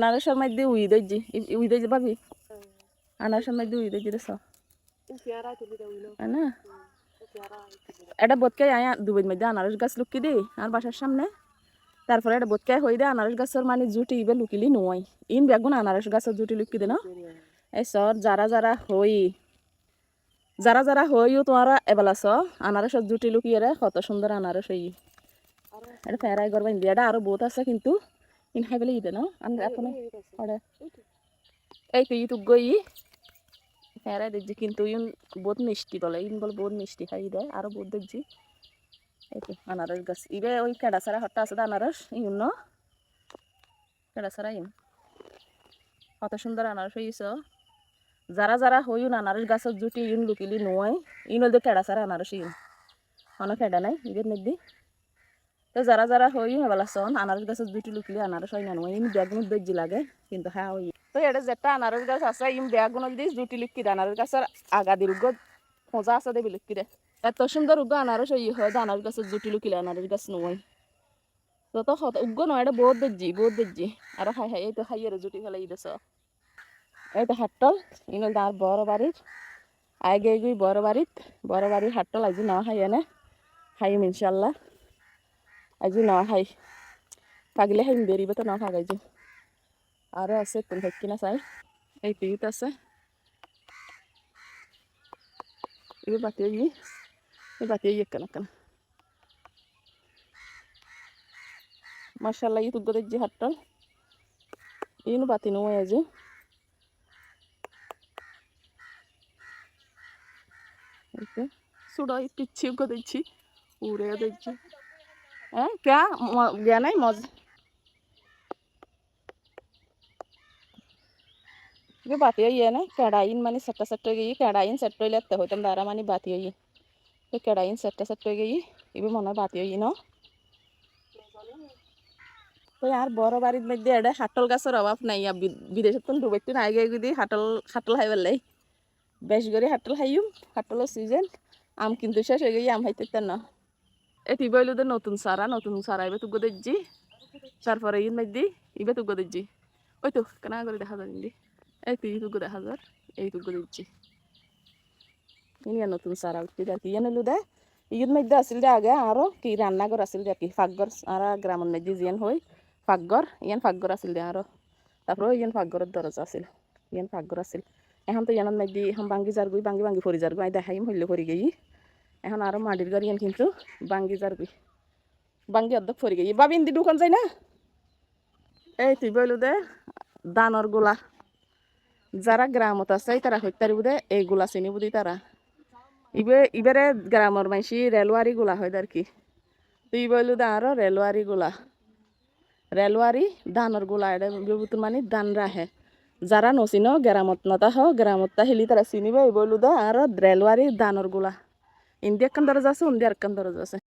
আনারসের মধ্যে we দইজি we দইজি পাবি আনারসের মধ্যে উই দইজি দেশ না এটা বোধকাই আয়া দুবের মধ্যে আনারস গাছ লুকি দি আর বাসার সামনে তারপরে এটা বোধকাই হই দে আনারস গাছের মানে জুটি ইবে লুকিলি নয় ইন বেগুন আনারস গাছের জুটি লুকি দে না এই সর যারা যারা হই যারা যারা হইও তোমারা এবেলা স আনারসের জুটি লুকিয়ে রে কত সুন্দর আনারস হই এটা ফেরাই করবা ইন্ডিয়া এটা আরও বহুত আছে কিন্তু ইন খাই পেলে ইদে না আমরা এখন ওরে এই তো ইউটিউব গই ফেরাই দেখছি কিন্তু ইন বহুত মিষ্টি বলে ইন বলে বহুত মিষ্টি খাই দেয় আরও বহুত দেখছি এই তো আনারস গাছ ইবে ওই কেডাসারা হট্টা আছে আনারস ইউন ন কেডাসারা ইন কত সুন্দর আনারস হইছ যারা যারা হইন আনারস গাছের জুটি ইন লুকিলি নয় ইন হল কেডাসারা আনারস ইন অনেক কেডা নাই ইবের মধ্যে তো যারা যারা হই হেবেলা সন আনারস গাছের জুটি লুকিলি, আনারস হয় না নয় ইন বেগুন বেজি লাগে, কিন্তু হ্যাঁ ওই তো এটা যেটা আনারস গাছ আছে, ইম বেগুন দিস জুটি লুকি আনারস গাছের আগা দি রুগ খোঁজা আছে দেবি লুকি দে। এত সুন্দর উগ্গ আনারস হই হয় আনারস গাছের জুটি লুকিলে, আনারস গাছ নয় তো তো উগ্গ নয় এটা বহুত বেজি বহুত বেজি। আর খাই খাই এই তো খাইয়ে জুটি ফেলাই দিছ। তো হাটল ইনল তার বড় বাড়ির আগে গুই বড় বাড়িত বড় বাড়ির হাটল আজি না খাই এনে। খাইম ইনশাল্লাহ। আজি না খাই থাকলে খাইম বেরিবে তো না থাকাই যে আরও আছে কোন থাকি না চাই এই পিড়িত আছে এগুলো বাতিয়ে গিয়ে এই বাতিয়ে গিয়ে কেন কেন মার্শাল্লাহ ইতুগ যে হাতটা ইনু বাতি নয় আজি সুড়াই পিছিয়ে গো দিচ্ছি উড়ে দিচ্ছি क्या गया नहीं मौज ये बात यही है ना कढ़ाइन मानी सट्टा सट्ट हो गई कढ़ाइन सट्ट हो लेते हो तुम दारा मानी बात यही ये कढ़ाइन सट्टा सट्ट हो गई ये भी मन बात यही ना তো আর বড় বাড়ির মধ্যে এটা হাটল গাছের অভাব নাই বিদেশের তো ডুবাইতে নাই গে যদি হাটল হাটল খাই পেলাই বেশ করে হাটল খাইম হাটলের সিজন আম কিন্তু শেষ হয়ে গিয়ে আম খাইতে না এটি বইলুদের নতুন সারা নতুন সারা, এবার তুগো দেখছি। তারপরে ইন মাইদি ইবে তুগো দেখছি। ওই তো, কেনা করে দেখা যায় ইন্দি এই তুই তুগো দেখা যার এই তুগো দেখছি। ইনিয়া নতুন সারা উঠতে দেখি ইয়ে নিলু দে। ইয়ের মধ্যে আসিল দে আগে, আরও কি রান্নাঘর আসিল দে কি ফাকঘর আর গ্রামের মধ্যে জিয়ান হই ফাকঘর ইয়ান ফাকঘর আসিল দে আরও। তারপরে ইয়ান ফাকঘরের দরজা আসিল, ইয়ান ফাকঘর আসিল। এখন তো ইয়ানোর মধ্যে, এখন বাঙ্গি যার গুই বাঙ্গি বাঙ্গি ফরি যার গুই দেখাইম হইলে ফরি গেই। এখন আরও মাটির ইয়ান কিন্তু বাঙ্গি যার গুই বাঙ্গি অর্ধেক ফরি গেই বাবিন দি দোকান যাই না? এই তুই বইলু দে, দানর গোলা। যারা গ্রামত আছে তারা হইতারি বুদে এই গোলা চিনি বুদি তারা। ইবে, ইবারে গ্রামের মাইসি রেলওয়ারি গোলা হয় আর কি? তুই বইলু দে আরও রেলওয়ারি গোলা। রেলওয়ারি ধানর গোলা এটা বিভূতির মানে দান রাহে যারা নচিন গেরামত নতা হ গেরামত হিলি তারা চিনিবে বইলু দে আর রেলওয়ারি দানর গোলা। ইন্ডিয়া কান দরজা